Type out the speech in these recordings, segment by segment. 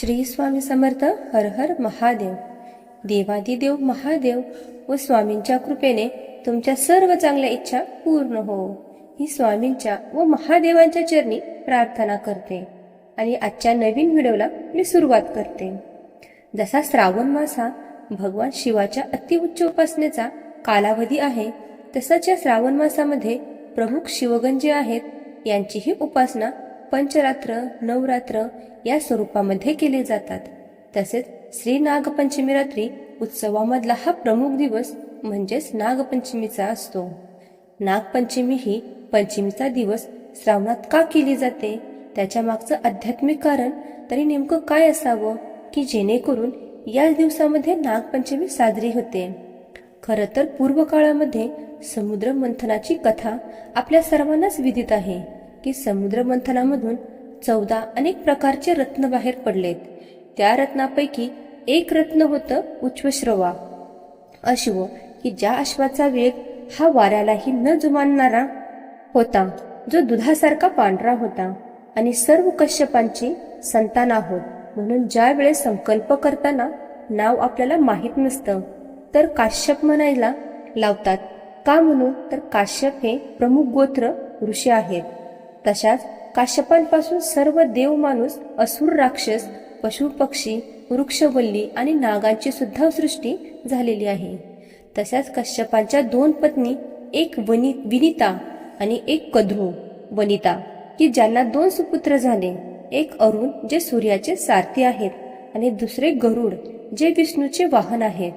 श्री स्वामी समर्थ हर हर महादेव. देवादिदेव महादेव व स्वामींच्या कृपेने तुमच्या सर्व चांगल्या इच्छा पूर्ण हो. ही स्वामींच्या व महादेवांच्या चरणी प्रार्थना करते आणि आजच्या नवीन व्हिडिओला मी सुरुवात करते. जसा श्रावण मास हा भगवान शिवाच्या अतिउच्च उपासनेचा कालावधी आहे तसाच या श्रावण मासामध्ये प्रमुख शिवगण जे आहेत यांचीही उपासना पंचरात्र नवरात्र या स्वरूपामध्ये केले जातात. तसेच श्री नागपंचमी रात्री उत्सवामधला हा प्रमुख दिवस म्हणजेच नागपंचमीचा असतो. नागपंचमी ही पंचमीचा दिवस श्रावणात का केली जाते? त्याच्या मागचं आध्यात्मिक कारण तरी नेमकं काय असावं? की जेणेकरून या दिवसामध्ये नागपंचमी साजरी होते. खरं तर पूर्व काळामध्ये समुद्र मंथनाची कथा आपल्या सर्वांनाच विदित आहे. की समुद्र मंथनामधून चौदा अनेक प्रकारचे रत्न बाहेर पडलेत. त्या रत्नापैकी एक रत्न होतं उच्चश्रवा अश्व की ज्या अश्वाचा वेग हा वाऱ्यालाही न जुमानणारा होता जो दुधासारखा पांढरा होता आणि सर्व कश्यपांची संतान आहोत. म्हणून ज्या वेळेस संकल्प करताना नाव आपल्याला माहीत नसतं तर काश्यप म्हणायला लावतात. का म्हणून तर काश्यप हे प्रमुख गोत्र ऋषी आहेत. तशाच काश्यपांपासून सर्व देव माणूस असुर राक्षस पशु पक्षी वृक्षवल्ली आणि नागांची सुद्धा सृष्टी झालेली आहे. तशाच कश्यपांच्या दोन पत्नी एक वनि विनिता आणि एक कद्रू वनिता की ज्यांना दोन सुपुत्र झाले एक अरुण जे सूर्याचे सारथी आहेत आणि दुसरे गरुड जे विष्णूचे वाहन आहेत.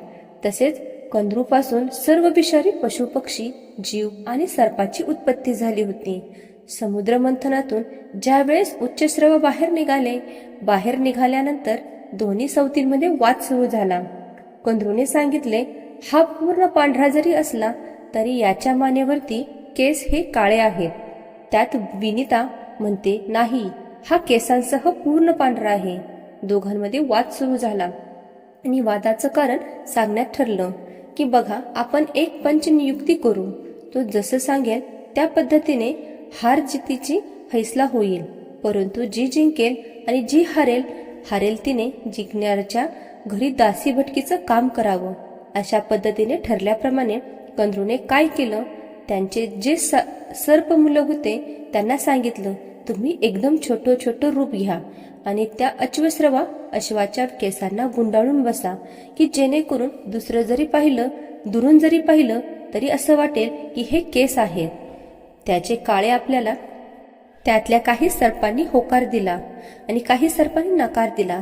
तसेच कंद्रूपासून सर्व विषारी पशुपक्षी जीव आणि सर्पाची उत्पत्ती झाली होती. समुद्रमंथनातून ज्यावेळेस उच्चस्रव बाहेर निघाले बाहेर निघाल्यानंतर दोन्ही सवतींमध्ये वाद सुरू झाला. कंद्रूने सांगितले हा पूर्ण पांढरा जरी असला तरी याच्या मानेवरती केस हे काळे आहेत. त्यात विनिता म्हणते नाही हा केसांसह पूर्ण पांढरा आहे. दोघांमध्ये वाद सुरू झाला. आणि वादाचं कारण सांगण्यात ठरलं की बघा आपण एक पंच नियुक्ती करू. तो जसं सांगेल त्या पद्धतीने हार जितीची फैसला होईल. परंतु जी जिंकेल आणि जी हरेल हरेल तिने जिंकणाऱ्याच्या घरी दासी भटकीचं काम करावं. अशा पद्धतीने ठरल्याप्रमाणे कंद्रूने काय केलं? त्यांचे जे स सर्प मुलं होते त्यांना सांगितलं तुम्ही एकदम छोटं छोटं रूप घ्या आणि त्या अश्वस्रवा अश्वाच्या केसांना गुंडाळून बसा की जेणेकरून दुसरं जरी पाहिलं दुरून जरी पाहिलं तरी असं वाटेल की हे केस आहेत. त्याचे काळे आपल्याला त्यातल्या काही सर्पांनी होकार दिला आणि काही सर्पांनी नकार दिला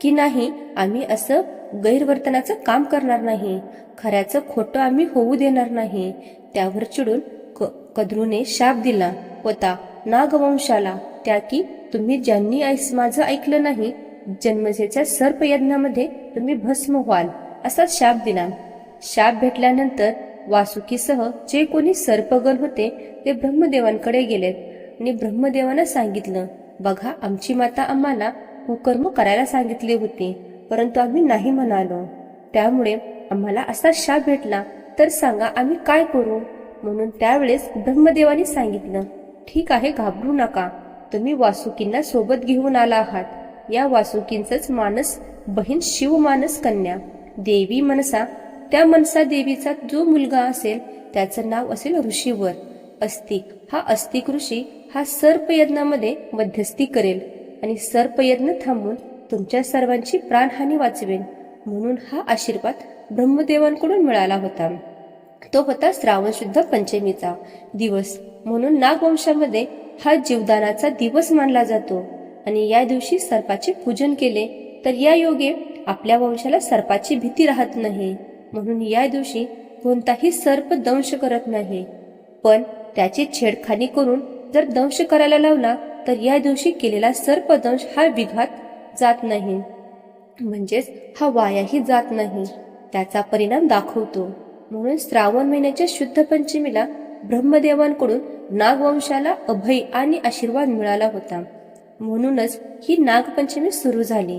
की नाही आम्ही असं गैरवर्तनाचं काम करणार नाही खऱ्याचं खोटं आम्ही होऊ देणार नाही त्यावर चिडून कद्रूने शाप दिला. होता नागवंशाला त्या की तुम्ही ज्यांनी माझं ऐकलं नाही जन्मजेच्या सर्पयज्ञामध्ये तुम्ही भस्म व्हाल असा शाप दिला. शाप भेटल्यानंतर वासुकीसह जे कोणी सर्पगण होते ते ब्रह्मदेवांकडे गेलेत आणि ब्रह्मदेवांना सांगितलं बघा आमची माता आम्हाला कुकर्म करायला सांगितले होते परंतु आम्ही नाही म्हणालो. त्यामुळे आम्हाला असा शाप भेटला तर सांगा आम्ही काय करू? म्हणून त्यावेळेस ब्रह्मदेवाने सांगितलं ठीक आहे घाबरू नका. तुम्ही वासुकींना सोबत घेऊन आला आहात. या वासुकींचंच मानस बहीण शिवमानस कन्या. देवी मनसा त्या मनसा देवीचा जो मुलगा असेल त्याचं नाव असेल ऋषीवर. अस्तिक. हा अस्तिक ऋषी हा सर्पयज्ञामध्ये मध्यस्थी करेल आणि सर्पयज्ञ थांबून तुमच्या सर्वांची प्राणहानी वाचवेल म्हणून हा आशीर्वाद ब्रह्मदेवांकडून मिळाला होता. तो होता श्रावण शुद्ध पंचमीचा दिवस म्हणून नागवंशामध्ये हा जीवदानाचा दिवस मानला जातो. आणि या दिवशी सर्पाचे पूजन केले तर या योगे आपल्या वंशाला सर्पाची भीती राहत नाही. म्हणून या दिवशी कोणताही सर्प दंश करत नाही. पण त्याची छेडखानी करून जर दंश करायला लावला तर या दिवशी केलेला सर्पदंश हा विघात जात नाही. म्हणजेच हा वायाही जात नाही. त्याचा परिणाम दाखवतो. म्हणून श्रावण महिन्याच्या शुद्ध पंचमीला ब्रह्मदेवांकडून नागवंशाला अभय आणि आशीर्वाद मिळाला होता. म्हणूनच ही नागपंचमी सुरू झाली.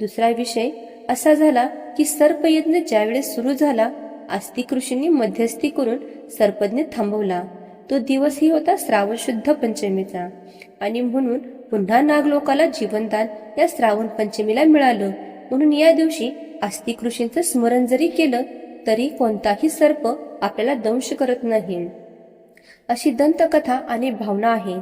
दुसरा विषय असा झाला की सर्पयज्ञ ज्यावेळेस सुरू झाला आस्तिक ऋषींनी मध्यस्थी करून सर्पज्ञ थांबवला. तो दिवसही होता श्रावण शुद्ध पंचमीचा. आणि म्हणून पुन्हा नागलोकाला जीवनदान या श्रावण पंचमीला मिळालं. म्हणून या दिवशी आस्तिक ऋषींचं स्मरण जरी केलं तरी कोणताही सर्प आपल्याला दंश करत नाही. अशी दंतकथा आणि भावना आहे.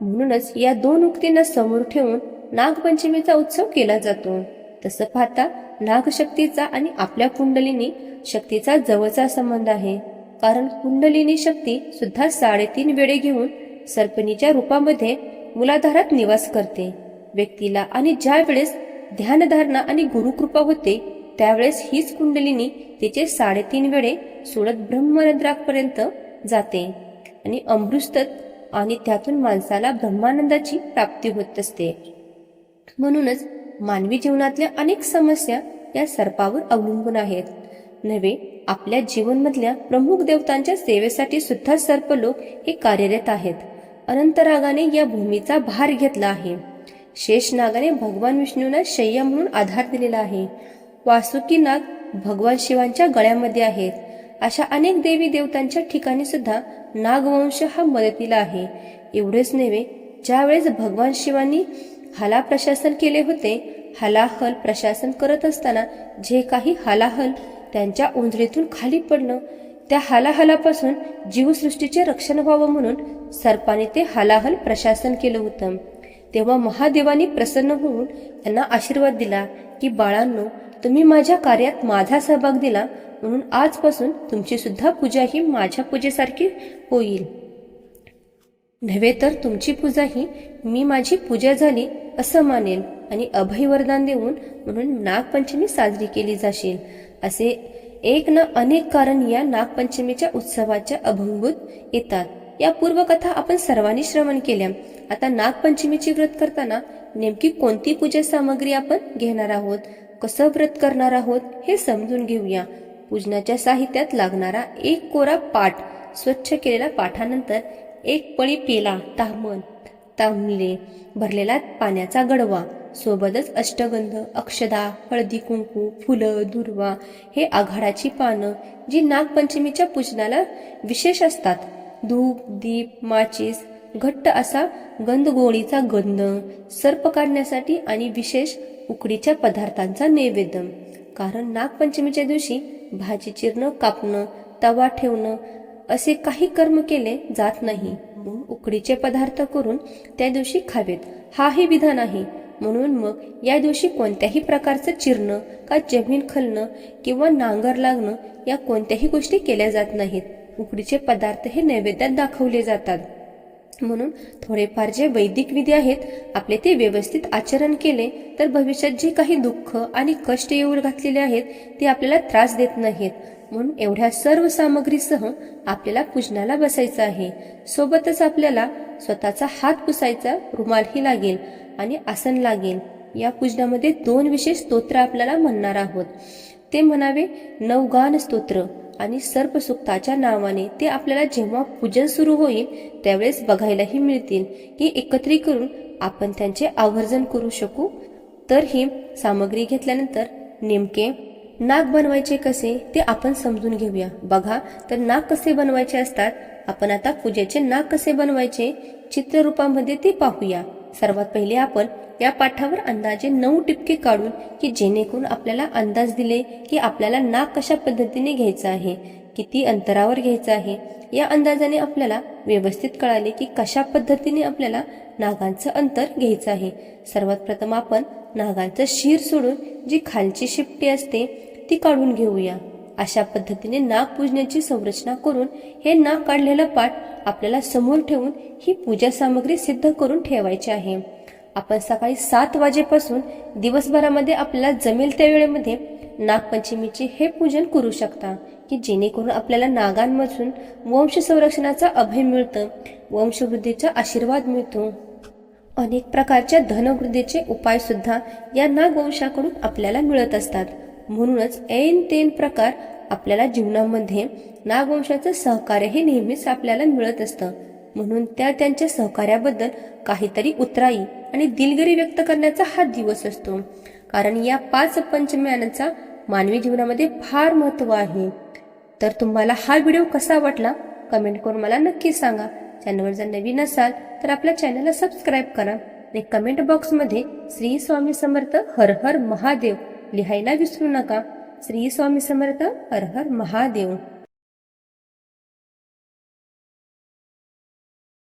म्हणूनच या दोन उक्तींना समोर ठेवून नागपंचमीचा उत्सव केला जातो. तसं पाहता नागशक्तीचा आणि आपल्या कुंडलिनी शक्तीचा जवळचा संबंध आहे. कारण कुंडलिनी शक्ती सुद्धा साडेतीन वेळे घेऊन सर्पणीच्या रूपामध्ये मुलाधारात निवास करते. व्यक्तीला आणि ज्या वेळेस ध्यानधारणा आणि गुरुकृपा होते त्यावेळेस हीच कुंडलिनी तिचे साडेतीन वेळे सोडत ब्रह्मरंध्रापर्यंत जाते. आणि अमृतत आणि त्यातून माणसाला ब्रह्मानंदाची प्राप्ती होत असते. म्हणूनच मानवी जीवनातल्या अनेक समस्या या सर्पावर अवलंबून आहेत. नव्हे आपल्या जीवनमधल्या प्रमुख देवतांच्या सेवेसाठी सुद्धा सर्प लोक हे कार्यरत आहेत. अनंतरागाने या भूमीचा भार घेतला आहे. शेष नागाने भगवान विष्णूंना शय्या म्हणून आधार दिलेला आहे. वासुकी नाग भगवान शिवांच्या गळ्यामध्ये आहेत. अशा अनेक देवी देवतांच्या ठिकाणी सुद्धा नागवंश हा मदतीला आहे. एवढेच नव्हे ज्यावेळेस भगवान शिवांनी हला प्रशासन केले होते. हलाहल प्रशासन करत असताना जे काही हलाहल त्यांच्या उंजळीतून खाली पडलं त्या हलाहलापासून जीवसृष्टीचे रक्षण व्हावं म्हणून सर्पाने ते हलाहल प्रशासन केलं होतं. तेव्हा महादेवानी प्रसन्न होऊन त्यांना आशीर्वाद दिला की बाळांनो तुम्ही माझ्या कार्यात माझा सहभाग दिला म्हणून आजपासून तुमची सुद्धा पूजा ही माझ्या पूजेसारखी होईल. नव्हे तर तुमची पूजा ही मी माझी पूजा झाली असं मानेल आणि अभय वरदान देऊन म्हणून नागपंचमी साजरी केली जाशील. असे एक ना अनेक कारण या नागपंचमीच्या उत्सवाच्या अभंगूत येतात. या पूर्वकथा आपण सर्वांनी श्रवण केल्या. आता नागपंचमीची व्रत करताना नेमकी कोणती पूजा सामग्री आपण घेणार आहोत? कसं व्रत करणार आहोत? हे समजून घेऊया. पूजनाच्या साहित्यात लागणारा एक कोरा पाठ स्वच्छ केलेला पाठानंतर एक पळी पेला तामण तांबले भरलेला पाण्याचा गडवा सोबतच अष्टगंध अक्षदा हळदी कुंकू फुलं दुर्वा हे आघाडाची पानं जी नागपंचमीच्या पूजनाला विशेष असतात. धूप दीप माचीस घट्ट असा गंधगोळीचा गंध सर्प काढण्यासाठी आणि विशेष उकडीच्या पदार्थांचा नैवेद्य. कारण नागपंचमीच्या दिवशी भाजी चिरणं कापणं तवा ठेवणं असे काही कर्म केले जात नाही. म्हणून उकडीचे पदार्थ करून त्या दिवशी खावेत. हाही विधान आहे. म्हणून मग या दिवशी कोणत्याही प्रकारचं चिरणं का जमीन खलणं किंवा नांगर लागणं या कोणत्याही गोष्टी केल्या जात नाहीत. उकडीचे पदार्थ हे नैवेद्यात दाखवले जातात. म्हणून थोडेफार जे वैदिक विधी आहेत आपले ते व्यवस्थित आचरण केले तर भविष्यात जे काही दुःख आणि कष्ट येऊर घातलेले आहेत ते आपल्याला त्रास देत नाहीत. म्हणून एवढ्या सर्व सामग्रीसह आपल्याला पूजनाला बसायचं आहे. सोबतच आपल्याला स्वतःचा हात पुसायचा रुमालही लागेल आणि आसन लागेल. या पूजनामध्ये दोन विशेष स्तोत्र आपल्याला म्हणणार आहोत. ते म्हणावे नवगान स्तोत्र आणि सर्पसुक्ताच्या नावाने ते आपल्याला जेव्हा पूजन सुरू होईल त्यावेळेस बघायलाही मिळतील ही एकत्रित करून आपण त्यांचे आवर्जन करू शकू. तर ही सामग्री घेतल्यानंतर नेमके नाक बनवायचे कसे ते आपण समजून घेऊया. बघा तर नाक कसे बनवायचे असतात? आपण आता पूजेचे नाक कसे बनवायचे चित्ररूपामध्ये ते पाहूया. सर्वात पहिले आपण या पाठावर अंदाजे नऊ टिपके काढून की जेणेकरून आपल्याला अंदाज दिले की आपल्याला नाक कशा पद्धतीने घ्यायचं आहे किती अंतरावर घ्यायचं आहे या अंदाजाने आपल्याला व्यवस्थित कळाले की कशा पद्धतीने आपल्याला नागांचं अंतर घ्यायचं आहे. सर्वात प्रथम आपण नागांचं शिर सोडून जी खालची शिपटी असते ती काढून घेऊया. अशा पद्धतीने नाग पूजण्याची संरचना करून हे नाग काढलेलं पाठ आपल्याला समोर ठेवून ही पूजा सामग्री सिद्ध करून ठेवायची आहे. आपण सकाळी सात वाजेपासून दिवसभरामध्ये आपल्याला जमेल त्या वेळेमध्ये नागपंचमीचे हे पूजन करू शकता की जेणेकरून आपल्याला नागांमधून वंश संरक्षणाचा अभय मिळतं वंशवृद्धीचा आशीर्वाद मिळतो. अनेक प्रकारच्या धनवृद्धीचे उपाय सुद्धा या नागवंशाकडून आपल्याला मिळत असतात. म्हणूनच ऐन तेन प्रकार आपल्याला जीवनामध्ये नागवंशाचं सहकार्य हे नेहमीच आपल्याला मिळत असतं. म्हणून त्या त्यांच्या सहकार्याबद्दल काहीतरी उतराई आणि दिलगिरी व्यक्त करण्याचा हा दिवस असतो. कारण या पाच पंचम्यानाचा मानवी जीवनामध्ये फार महत्त्व आहे. तर तुम्हाला हा व्हिडिओ कसा वाटला? कमेंट करून मला नक्की सांगा. चॅनलवर जर नवीन असाल तर आपल्या चॅनलला सबस्क्राईब करा. आणि कमेंट बॉक्समध्ये श्री स्वामी समर्थ हर हर महादेव लिहायला विसरू नका. श्री स्वामी समर्थ हर हर महादेव.